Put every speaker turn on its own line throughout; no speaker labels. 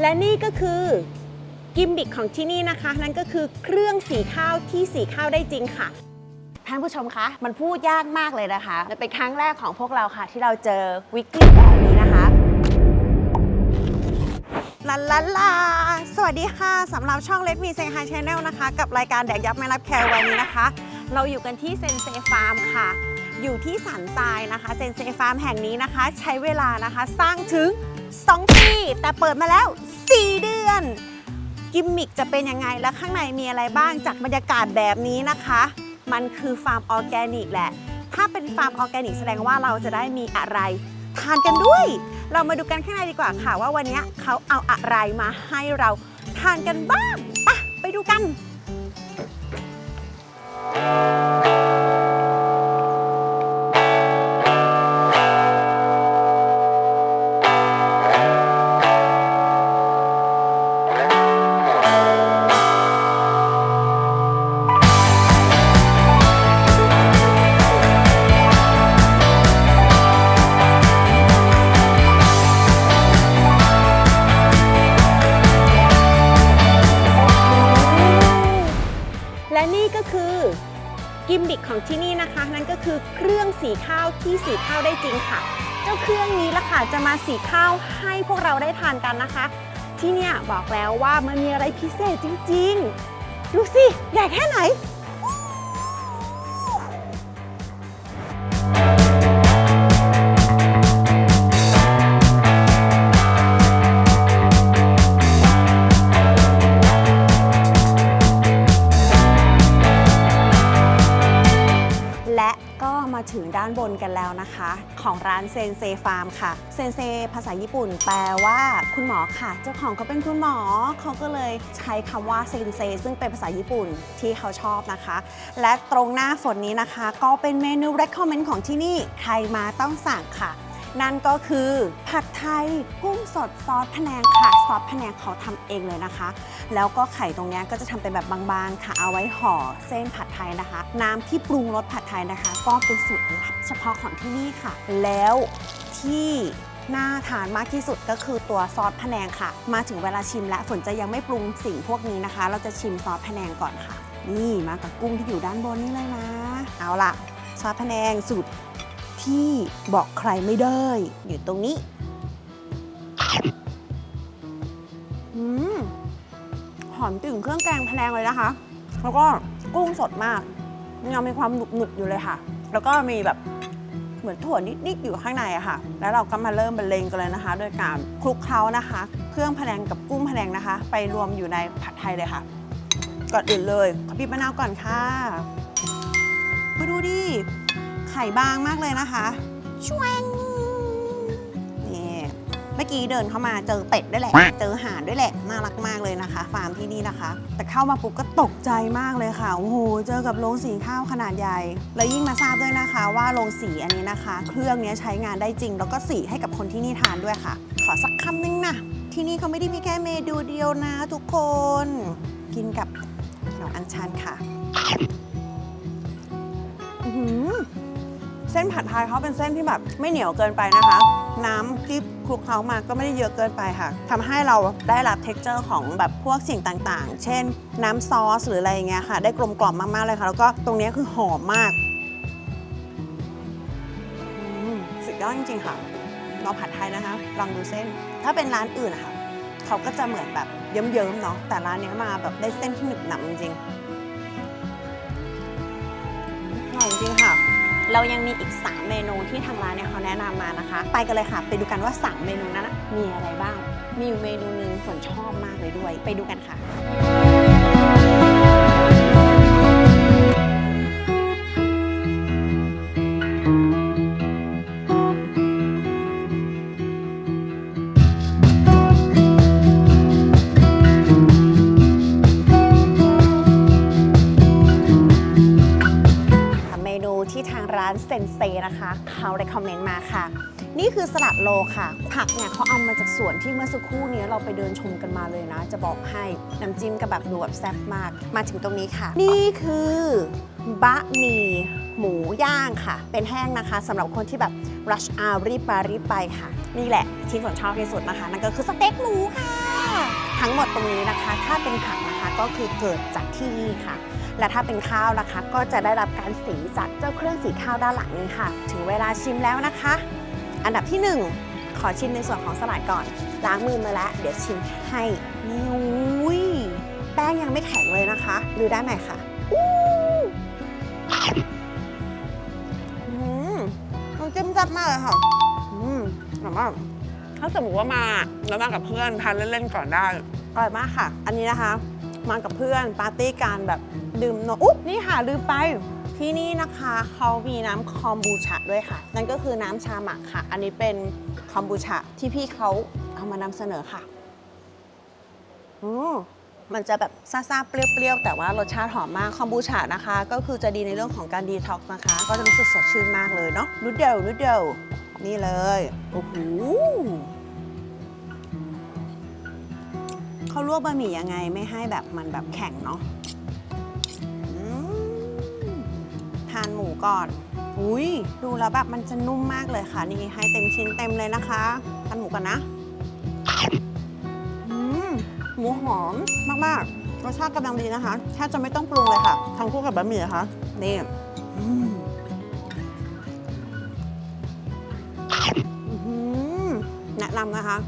และนี่ก็คือกิมบิกของที่นี่นะคะ นั่นก็คือเครื่องสีข้าวที่สีข้าวได้จริงค่ะท่านผู้ชมคะ มันพูดยากมากเลยนะคะ มันเป็นครั้งแรกของพวกเราค่ะ ที่เราเจอวิกฤตแบบนี้นะคะลาลาลาสวัสดีค่ะสำหรับช่อง Let Me Say Hi Channel นะคะ กับรายการแดกยับไม่รับแคร์วันนี้นะคะ เราอยู่กันที่เซนเซฟาร์มค่ะ อยู่ที่สันทรายนะคะ เซนเซฟาร์มแห่งนี้นะคะ ใช้เวลานะคะสร้างถึง 2 ปี แต่เปิดมาแล้ว 4 เดือน กิมมิกจะเป็นยังไงและข้างในมีอะไรบ้างจากบรรยากาศแบบนี้นะคะ มันคือฟาร์มออร์แกนิกแหละ ถ้าเป็นฟาร์มออร์แกนิกแสดงว่าเราจะได้มีอะไรทานกันด้วย เรามาดูกันข้างในดีกว่าค่ะ ว่าวันนี้เขาเอาอะไรมาให้เราทานกันบ้างไปไปดูกัน ก็คือกิมบิกของที่นี่นะคะ นั่นก็คือเครื่องสีข้าวที่สีข้าวได้จริงค่ะ เจ้าเครื่องนี้ละค่ะจะมาสีข้าวให้พวกเราได้ทานกันนะคะ ที่เนี่ยบอกแล้วว่ามันมีอะไรพิเศษจริงๆ ดูสิใหญ่แค่ไหน ถึงด้านบนกันแล้วนะคะ ของร้านเซนเซฟาร์มค่ะ เซนเซภาษาญี่ปุ่น แปลว่าคุณหมอค่ะ เจ้าของเขาเป็นคุณหมอ เขาก็เลยใช้คำว่าเซนเซซึ่งเป็นภาษาญี่ปุ่นที่เขาชอบนะคะ และตรงหน้าฝนนี้นะคะ ก็เป็นเมนู recommend ของที่นี่ ใครมาต้องสั่งค่ะ นั่นก็คือผัดไทยกุ้งสดซอสพะแนงค่ะ ซอสพะแนงเขาทำเองเลยนะคะ แล้วก็ไข่ตรงนี้ก็จะทำเป็นแบบบางๆค่ะ เอาไว้ห่อเส้นผัดไทยนะคะ น้ำที่ปรุงรสผัดไทยนะคะ ก็เป็นสูตรลับเฉพาะของที่นี่ค่ะ แล้วที่น่าทานมากที่สุดก็คือตัวซอสพะแนงค่ะ มาถึงเวลาชิมและฝนจะยังไม่ปรุงสิ่งพวกนี้นะคะ เราจะชิมซอสพะแนงก่อนค่ะ นี่มากับกุ้งที่อยู่ด้านบนนี่เลยนะ เอาล่ะ ซอสพะแนงสูตร ที่บอกใครไม่ได้ อยู่ตรงนี้ืมหอมถึงเครื่องแกงพะแนงเลยนะคะ แล้วก็กุ้งสดมากยังมีความหนุบๆอยู่เลยค่ะ แล้วก็มีแบบเหมือนถั่วนิดๆอยู่ข้างในอะค่ะ แล้วเราก็มาเริ่มบรรเลงกันเลยนะคะ โดยการคลุกเคล้านะคะ เครื่องพะแนงกับกุ้งพะแนงนะคะ ไปรวมอยู่ในผัดไทยเลยค่ะ ก่อนอื่นเลยขอบีบมะนาวก่อนค่ะมาดูดิ ข่บางมากเลยนะคะชวงนี่เมื่อกี้เดินเข้ามาเจอเป็ดด้วยแหละ เจอห่านด้วยแหละน่ารักมากเลยนะคะ ฟาร์มที่นี่นะคะ แต่เข้ามาปุ๊บก็ตกใจมากเลยค่ะโอ้โหเจอกับโรงสีข้าวขนาดใหญ่ แล้วยิ่งมาทราบด้วยนะคะว่าโรงสีอันนี้นะคะ เครื่องนี้ใช้งานได้จริง แล้วก็สีให้กับคนที่นี่ทานด้วยค่ะ ขอสักคำนึงนะที่นี่เขาไม่ได้มีแค่เมนูเดียวนะทุกคน กินกับดอกอัญชันค่ะ อื้อหือ เส้นผัดไทยเขาเป็นเส้นที่แบบไม่เหนียวเกินไปนะคะ น้ำที่คลุกเคล้ามาก็ไม่ได้เยอะเกินไปค่ะทำให้เราได้รับเท็กเจอร์ของแบบพวกสิ่งต่างๆ เช่น น้ำซอสหรืออะไรอย่างเงี้ยค่ะ ได้กลมกล่อมมากๆเลยค่ะ แล้วก็ตรงนี้คือหอมมากอืมสุดยอดจริงๆค่ะเราผัดไทยนะคะ ลองดูเส้น ถ้าเป็นร้านอื่นนะคะเขาก็จะเหมือนแบบเยิ้มๆเนาะ แต่ร้านนี้มาแบบได้เส้นที่หนึบหนับจริงอร่อยจริงค่ะ เรายังมีอีก 3 เมนูที่ทางร้านเนี่ยเขาแนะนำมานะคะ ไปกันเลยค่ะ ไปดูกันว่า 3 เมนูนั้นมีอะไรบ้าง มีอยู่เมนูหนึ่งฝนชอบมากเลยด้วย ไปดูกันค่ะ เขาได้คอมเมนต์มาค่ะ นี่คือสลัดโลค่ะ ผักเนี่ยเขาเอามาจากสวนที่เมื่อสักครู่นี้เราไปเดินชมกันมาเลยนะ จะบอกให้น้ำจิ้มก็แบบดูแบบแซ่บมาก มาถึงตรงนี้ค่ะ นี่คือบะหมี่หมูย่างค่ะ เป็นแห้งนะคะสำหรับคนที่แบบ rush hour รีบมารีบไปค่ะ นี่แหละที่ฝนชอบที่สุดนะคะ นั่นก็คือสเต็กหมูค่ะ ทั้งหมดตรงนี้นะคะ ถ้าเป็นผักนะคะ ก็คือเกิดจากที่นี่ค่ะ และถ้าเป็นข้าวนะคะ ก็จะได้รับการสีจากเจ้าเครื่องสีข้าวด้านหลังนี้ค่ะ ถึงเวลาชิมแล้วนะคะ อันดับที่หนึ่งขอชิมในส่วนของสลัดก่อน ล้างมือมาแล้ว เดี๋ยวชิมให้นี่อุ้ยแป้งยังไม่แข็งเลยนะคะ ดูได้ไหมคะอู้อืมน้ำจิ้มแซ่บมากเลยค่ะอืมแบบว่าถ้าสมมติว่ามาแล้วมากับเพื่อนทานเล่นๆก่อนได้อร่อยมากค่ะ อันนี้นะคะ มากับเพื่อนปาร์ตี้กันแบบดื่มนมอุ๊บนี่ค่ะลืมไปที่นี่นะคะเขามีน้ำคอมบูชาด้วยค่ะ นั่นก็คือน้ำชาหมักค่ะ อันนี้เป็นคอมบูชาที่พี่เขาเอามานำเสนอค่ะอืมมันจะแบบซ่าๆ เปรี้ยวๆ แต่ว่ารสชาติหอมมาก คอมบูชานะคะ ก็คือจะดีในเรื่องของการดีท็อกซ์นะคะ ก็จะรู้สึกสดชื่นมากเลยเนาะนุดเดียวนุดเดียวนี่เลย โอ้โห เขาลวกบะหมี่ยังไงไม่ให้แบบมันแบบแข็งเนาะอืมทานหมูก่อน อุ้ยดูแล้วแบบมันจะนุ่มมากเลยค่ะ นี่ให้เต็มชิ้นเต็มเลยนะคะทานหมูกันนะอืมหมูหอมมากๆรสชาติกำลังดีนะคะแทบจะไม่ต้องปรุงเลยค่ะทานคู่กับบะหมี่นะคะนี่อืมอื้อหือแนะนำนะคะ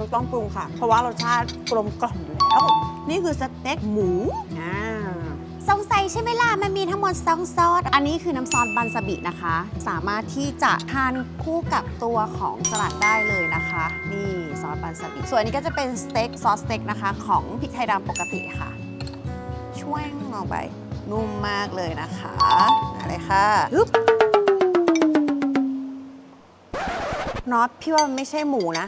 ไม่ต้องปรุงค่ะ เพราะว่ารสชาติกลมกล่อมอยู่แล้ว นี่คือสเต็กหมูอ่าสงสัยใช่ไหมล่ะ มันมีทั้งหมดสองซอส อันนี้คือน้ำซอสบันซาบินะคะ สามารถที่จะทานคู่กับตัวของสลัดได้เลยนะคะ นี่ซอสบันซาบิส่วนอันนี้ก็จะเป็นสเต็กซอสสเต็กนะคะ ของพริกไทยดำปกติค่ะ ช่วยลงไป นุ่มมากเลยนะคะอะไรค่ะฮึบน็อตพี่ว่ามันไม่ใช่หมูนะ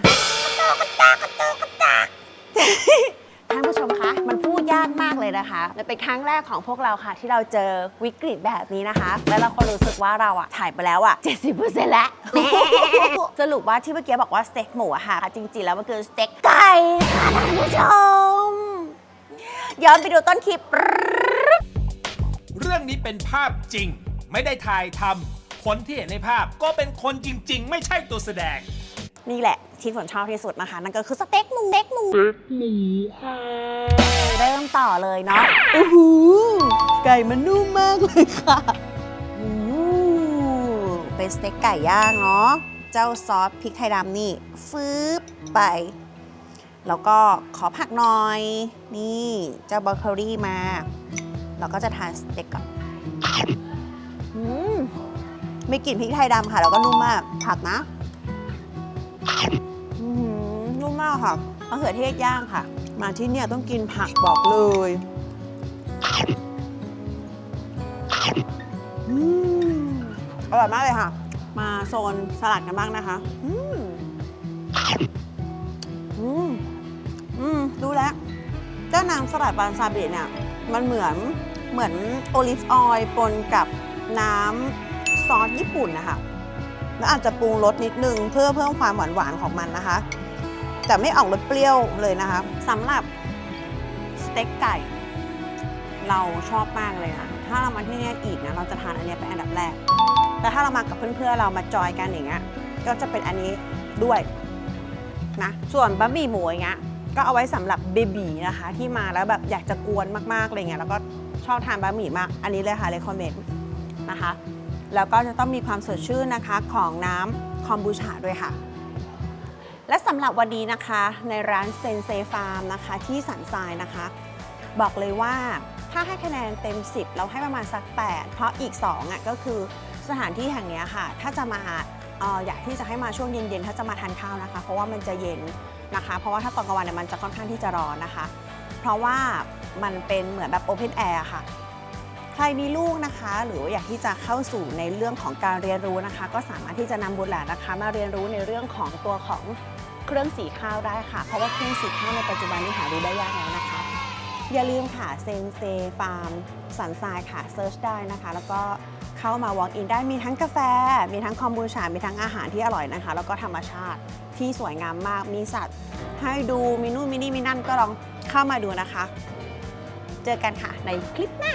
ท่านผู้ชมคะ มันพูดยากมากเลยนะคะ และเป็นครั้งแรกของพวกเราค่ะ ที่เราเจอวิกฤตแบบนี้นะคะ แล้วเราก็รู้สึกว่าเราอะถ่ายไปแล้วอะ70%แล้ว สรุปว่าที่เมื่อกี้บอกว่าสเต็กหมูอะค่ะ จริงๆ แล้วมันคือสเต็กไก่ค่ะท่านผู้ชม ย้อนไปดูต้นคลิป
เรื่องนี้เป็นภาพจริง ไม่ได้ถ่ายทำคนที่เห็นในภาพก็เป็นคนจริง ๆ ไม่ใช่ตัวแสดง
นี่แหละ ที่ฝนชอบที่สุดนะคะ นั่นก็คือสเต็กหมูสเต็กหมูเริ่มต่อเลยเนาะโอ้โหไก่มันนุ่มมากเลยค่ะอู้เป็นสเต็กไก่ย่างเนาะเจ้าซอสพริกไทยดำนี่ฟืบไป แล้วก็ขอผักหน่อย นี่เจ้าบรอกโคลีมาแล้วก็จะทานสเต็กก่อนอืมไม่กลิ่นพริกไทยดำค่ะ แล้วก็นุ่มมาก ผักนะ อื้อหือนุ่มมากค่ะมะเขือเทศย่างค่ะ มาที่เนี่ยต้องกินผักบอกเลยอืมอร่อยมากเลยค่ะ มาโซนสลัดกันบ้างนะคะอืมอืมอืมรู้แล้ว เจ้าน้ำสลัดบานซาบิเนี่ย มันเหมือนเหมือนโอลิฟออยล์ปนกับน้ำซอสญี่ปุ่นนะคะ แล้วอาจจะปรุงรสนิดนึงเพื่อเพิ่มความหวานหวานของมันนะคะ แต่ไม่ออกรสเปรี้ยวเลยนะคะสำหรับสเต็กไก่ เราชอบมากเลยนะถ้าเรามาที่นี่อีกนะเราจะทานอันนี้เป็นอันดับแรก แต่ถ้าเรามากับเพื่อนๆเรามาจอยกันอย่างเงี้ยก็จะเป็นอันนี้ด้วยนะส่วนบะหมี่หมูอย่างเงี้ยก็เอาไว้สำหรับเบบีนะคะ ที่มาแล้วแบบอยากจะกวนมากๆอะไรเงี้ยแล้วก็ชอบทานบะหมี่มาก อันนี้เลยค่ะเลยคอมเมนต์นะคะ แล้วก็จะต้องมีความสดชื่นนะคะของน้ำคอมบูชาด้วยค่ะ และสำหรับวันนี้นะคะในร้านเซนเซฟาร์มนะคะที่สันทรายนะคะ บอกเลยว่าถ้าให้คะแนนเต็ม 10 เราให้ประมาณสัก 8 เพราะอีก2อะก็คือสถานที่แห่งนี้ค่ะ ถ้าจะมาอออยากที่จะให้มาช่วงเย็นๆ ถ้าจะมาทานข้าวนะคะ เพราะว่ามันจะเย็นนะคะ เพราะว่าถ้าตอนกลางวันเนี่ยมันจะค่อนข้างที่จะร้อนนะคะ เพราะว่ามันเป็นเหมือนแบบโอเพนแอร์ค่ะ ใครมีลูกนะคะ หรือว่าอยากที่จะเข้าสู่ในเรื่องของการเรียนรู้นะคะ ก็สามารถที่จะนำบุตรหลานนะคะมาเรียนรู้ในเรื่องของตัวของเครื่องสีข้าวได้ค่ะ เพราะว่าเครื่องสีข้าวในปัจจุบันนี้หาดูได้ยากแล้วนะคะ อย่าลืมค่ะเซนเซฟาร์มสันทรายค่ะเซิร์ชได้นะคะ แล้วก็เข้ามา walk in ได้มีทั้งกาแฟ มีทั้งคอมบูชา มีทั้งอาหารที่อร่อยนะคะ แล้วก็ธรรมชาติที่สวยงามมาก มีสัตว์ให้ดู มีนู่นมีนี่มีนั่นก็ลองเข้ามาดูนะคะ เจอกันค่ะในคลิปหน้า